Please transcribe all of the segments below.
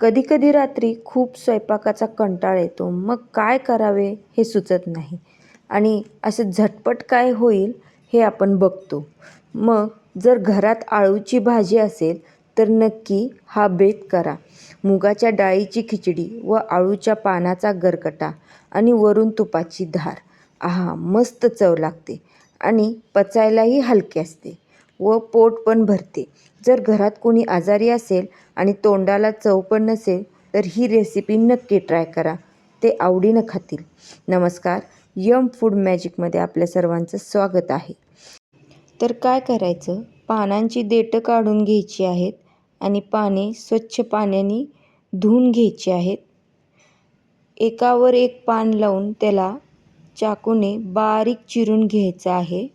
कधीकधी रात्री खूप स्वयंपाकाचा कंटाळा येतो. मग काय करावे हे सुचत नाही. आणि असं झटपट काय होईल हे आपण बघतो. मग जर घरात आळूची भाजी असेल तर नक्की हा बेत करा. मुगाच्या डाळीची खिचडी व आळूच्या पानाचा गरकटा आणि वरून तुपाची धार. आहा मस्त चव लागते आणि पचायलाही हलके असते. व पोट पण भरते. जर घरात कोणी आजारी असेल आणि तोंडाला चव पण नसेल तर ही रेसिपी नक्की ट्राय करा. ते आवडीनं खातील. नमस्कार यम फूड मॅजिकमध्ये आपल्या सर्वांचं स्वागत आहे. तर काय करायचं? पानांची देठं काढून घ्यायची आहेत आणि पाने स्वच्छ पाण्याने धुवून घ्यायची आहेत. एकावर एक पान लावून त्याला चाकूने बारीक चिरून घ्यायचं आहे.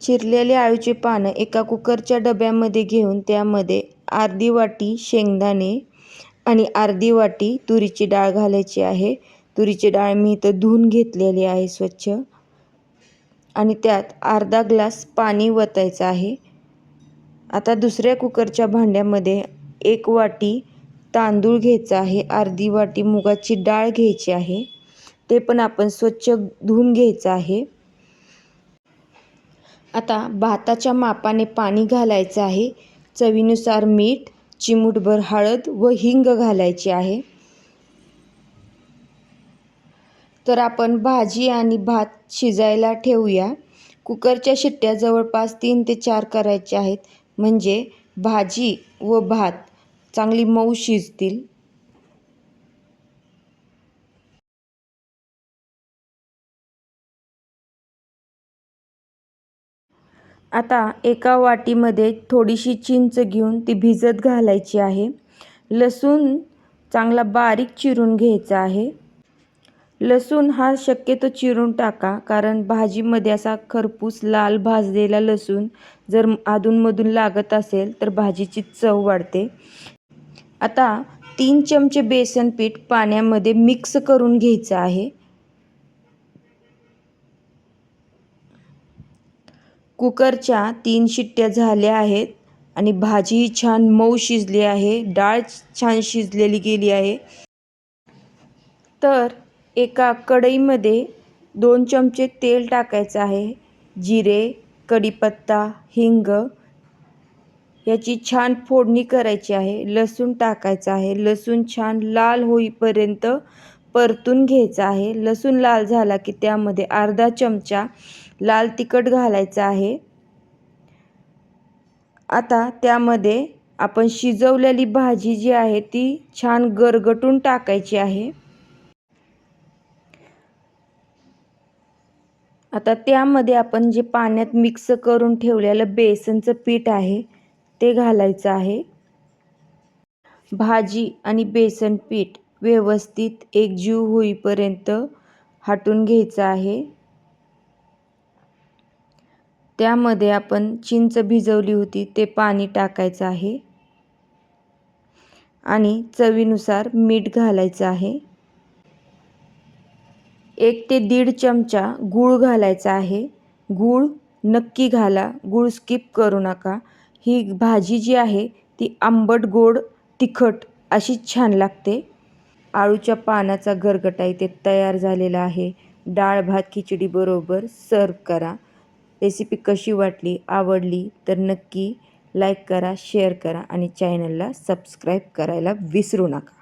चिरलेली आळूची पानं एका कुकरच्या डब्यामध्ये घेऊन त्यामध्ये अर्धी वाटी शेंगदाणे आणि अर्धी वाटी तुरीची डाळ घालायची आहे. तुरीची डाळ मी इथं धुवून घेतलेली आहे स्वच्छ. आणि त्यात अर्धा ग्लास पाणी वतायचं आहे. आता दुसऱ्या कुकरच्या भांड्यामध्ये एक वाटी तांदूळ घ्यायचा आहे. अर्धी वाटी मुगाची डाळ घ्यायची आहे. ते पण आपण स्वच्छ धुवून घ्यायचं आहे. आता भाताच्या मापाने पाणी घालायचं आहे. चवीनुसार मीठ चिमूटभर हळद व हिंग घालायची आहे. तर आपण भाजी आणि भात शिजायला ठेवूया. कुकरच्या शिट्ट्या जवळपास तीन ते चार करायच्या आहेत. म्हणजे भाजी व भात चांगली मऊ शिजतील. आता एका वाटीमध्ये थोडीशी चिंच घेऊन ती भिजत घालायची आहे. लसूण चांगला बारीक चिरून घ्यायचा आहे. लसूण हा शक्यतो चिरून टाका कारण भाजीमध्ये असा खरपूस लाल भाजलेला लसूण जर अधूनमधून लागत असेल तर भाजीची चव वाढते. आता तीन चमचे बेसन पीठ पाण्यामध्ये मिक्स करून घ्यायचं आहे. कुकरच्या तीन शिट्ट्या झाल्या आहेत आणि भाजी छान मऊ शिजली आहे डाळ छान शिजलेली गेली आहे. तर एका कढईमध्ये दोन चमचे तेल टाकायचं आहे जिरे कढीपत्ता हिंग याची छान फोडणी करायची आहे लसूण टाकायचं आहे लसूण छान लाल होईपर्यंत परतून घ्यायचा आहे. लसूण लाल झाला की त्यामध्ये अर्धा चमचा लाल तिखट घालायचा आहे. आता त्यामध्ये आपण शिजवलेली भाजी जी आहे ती छान गरगटून टाकायची आहे. आता त्यामध्ये आपण जे पाण्यात मिक्स करून ठेवलेलं बेसनचं पीठ आहे ते घालायचं आहे. भाजी आणि बेसन पीठ व्यवस्थित एकजीव होईपर्यंत हाटून घ्यायचं आहे. त्यामध्ये आपण चिंच भिजवली होती ते पाणी टाकायचं आहे. आणि चवीनुसार मीठ घालायचं आहे. एक ते दीड चमचा गूळ घालायचा आहे. गूळ नक्की घाला गूळ स्किप करू नका. ही भाजी जी आहे ती आंबट गोड तिखट अशी छान लागते. आळूच्या पानाचा घरगटा इथे तयार झालेला आहे. डाळ भात खिचडीबरोबर सर्व करा. रेसिपी कशी वाटली आवडली तर नक्की लाईक करा शेअर करा आणि चॅनलला सबस्क्राईब करायला विसरू नका.